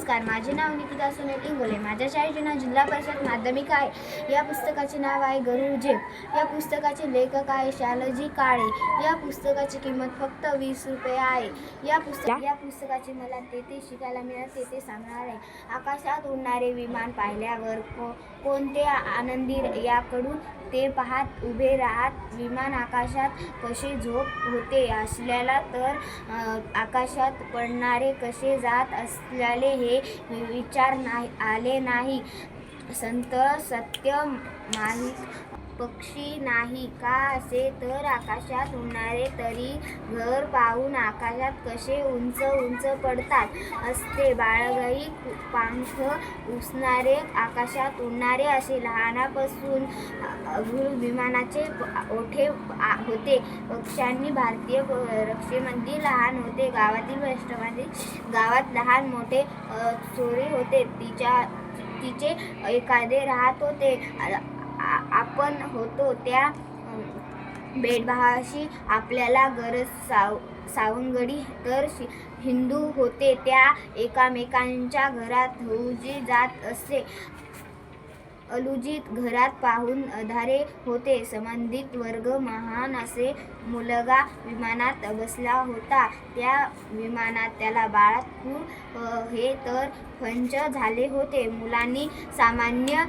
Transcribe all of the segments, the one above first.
नमस्कार माझे नाव निकिता सुनील इंगोले. माझ्या शाळेचे नाव जिल्हा परिषद माध्यमिक आहे. या पुस्तकाचे नाव आहे गरुड झेप. या पुस्तकाचे लेखक आहे शालजी काळे. या पुस्तकाची किंमत फक्त वीस रुपये आहे. या पुस्तक या? पुस्तकाचे मला तेथे शिकायला मिळाले ते सांगणार आहे. आकाशात उडणारे विमान पाहिल्यावर को कोणते आनंदी याकडून ते पाहत उभे राहत? विमान आकाशात कसे झोप होते? असल्याला तर आकाशात पडणारे कसे जात? असल्याले हे विचार नाही आले नाही. संत सत्य माही पक्षी नाही का असे तर आकाशात उडणारे तरी घर पाहून आकाशात कसे उंच उंच पडतात. असते बाळगाई पांख उसणारे आकाशात उडणारे असे. लहानापासून विमानाचे ओठे होते. पक्ष्यांनी भारतीय रक्षेमध्ये लहान होते. गावातील राष्ट्रवादी गावात लहान मोठे चोरी होते. तिच्या तिचे एखादे राहत होते. आपण होतो त्या भेदभावाशी आपल्याला गरज साव सावंगडी. तर शि- हिंदू होते त्या एकामेकांच्या घरात होऊजी जात असे. अलुजित घरात पाहून अधारे होते. संबंधित वर्ग महान असे मुलगा विमानात बसला होता. त्या विमानात त्याला बाळातपूर हे तर फंच झाले होते. मुलांनी सामान्य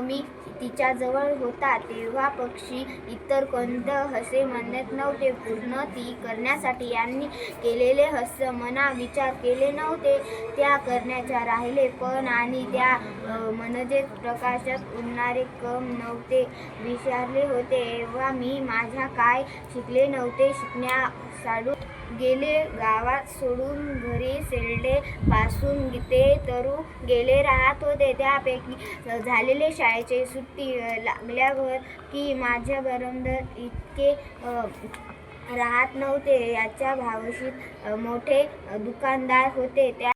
मी तिच्याजवळ होता तेव्हा पक्षी इतर कोणतं हसे म्हणत नव्हते. पूर्ण ती करण्यासाठी यांनी केलेले हस्य मना विचार केले नव्हते. त्या करण्याच्या राहिले पण आणि त्या म्हणजे प्रकाशात उडणारे कम नव्हते. विचारले होते तेव्हा मी माझ्या काय शिकले नव्हते? शिकण्या साडून गेले गावात सोडून घरी सेल्डे पासून ते तरू गेले राहत होते. त्यापैकी झालेले शाळेचे ती लागल्यावर की माझ्या बरोबर इतके राहत नव्हते. याच्या भावशीत मोठे दुकानदार होते. त्या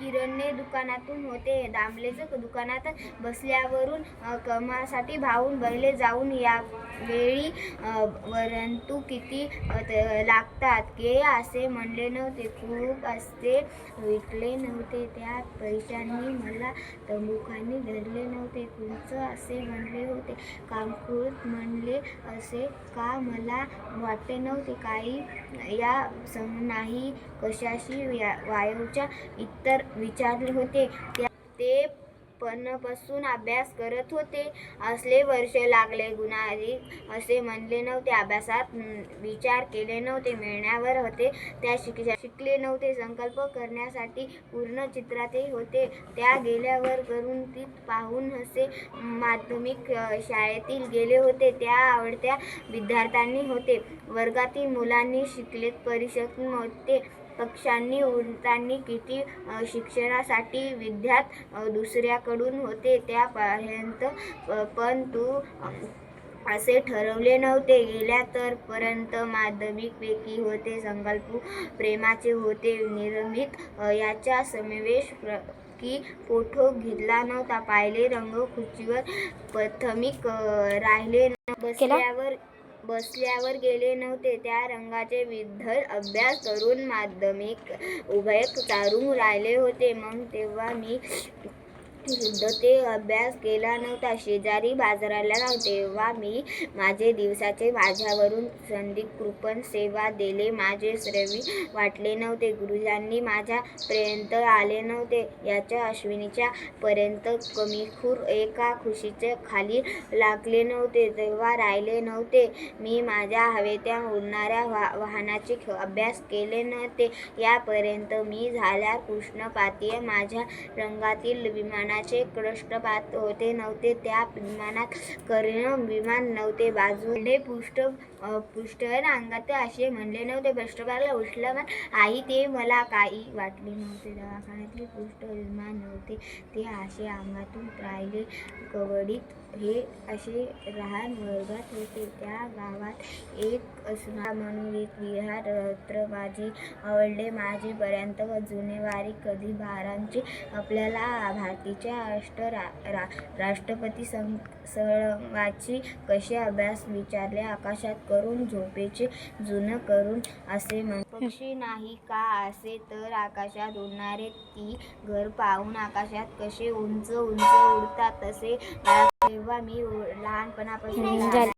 किरणने दुकानातून होते. दामलेचं दुकानात बसल्यावरून कमासाठी भाऊन बैले जाऊन या वेळी परंतु किती त- लागतात? के असे म्हणले नव्हते. खूप असते विकले नव्हते. त्या पैशांनी मला तंबुखांनी धरले नव्हते. तुमचं असे म्हणले होते. कामखूळ म्हणले असे का मला वाटते नव्हते? काही या सम नाही. कशाशी या वायूच्या इतर विचारले होते. ते पणपासून अभ्यास करत होते. असले वर्ष लागले. गुणारी असे म्हणले नव्हते. अभ्यासात विचार केले नव्हते. मिळण्यावर होते. त्या शिक शिकले नव्हते. संकल्प करण्यासाठी पूर्ण चित्रातही होते. त्या गेल्यावर करून ती पाहून हसे माध्यमिक शाळेतील गेले होते. त्या आवडत्या विद्यार्थ्यांनी होते. वर्गातील मुलांनी शिकलेत. परिषद होते पक्षांनी उडताना किती शिक्षणासाठी विद्यात दुसऱ्याकडून होते त्यापर्यंत पण तू असे ठरवले नव्हते. गेल्या तर पर्यंत माध्यमिकपैकी होते संकल्प प्रेमाचे होते निर्मित याचा समावेश की फोटो घेतला नव्हता. पाहिले रंग खुर्चीवर प्राथमिक राहिले न बसल्यावर बसल्यावर गेले नव्हते. त्या रंगाचे विद्ध अभ्यास करून माध्यमिक उभय चारून राहिले होते. मग तेव्हा मी शुद्ध ते अभ्यास केला नव्हता. शेजारी बाजाराला जाऊ तेव्हा मी माझे दिवसाचे माझ्यावरून संधी कृपण सेवा दिले. माझे श्रवी वाटले नव्हते. गुरुजांनी माझ्यापर्यंत आले नव्हते. याच्या अश्विनीच्या पर्यंत कमीखूर एका खुशीचे खाली लागले नव्हते. तेव्हा राहिले नव्हते. मी माझ्या हवेत्या उडणाऱ्या वा वाहनाचे अभ्यास केले नव्हते. यापर्यंत मी झाल्या कृष्णपातीय माझ्या रंगातील विमान कोणाचे कृष्णपात होते नव्हते त्या विमानात कर्ण विमान नव्हते. बाजूने पृष्ठ अ, पृष्ठवर अंगात असे म्हणले नव्हते. पृष्ठभागाला उठलं पण आई ते मला काही वाटले नव्हते. दवाखान्यातले पृष्ठ विमान नव्हते ते असे अंगातून राहिले कवडीत हे असे लहान वर्गात होते. त्या गावात एक असणार म्हणून एक विहार रात्र माझे आवडले. माझेपर्यंत जुनेवारी कधी भारांचे आपल्याला भारतीच्या राष्ट्र रा, रा, राष्ट्रपती सं संवाची कसे अभ्यास विचारले? आकाशात करून झोपेचे जुनं करून असे म्हण पक्षी नाही का असे? तर आकाशात उडणारे ती घर पाहून आकाशात कसे उंच उंच उडतात तसे तेव्हा मी लहानपणापासून.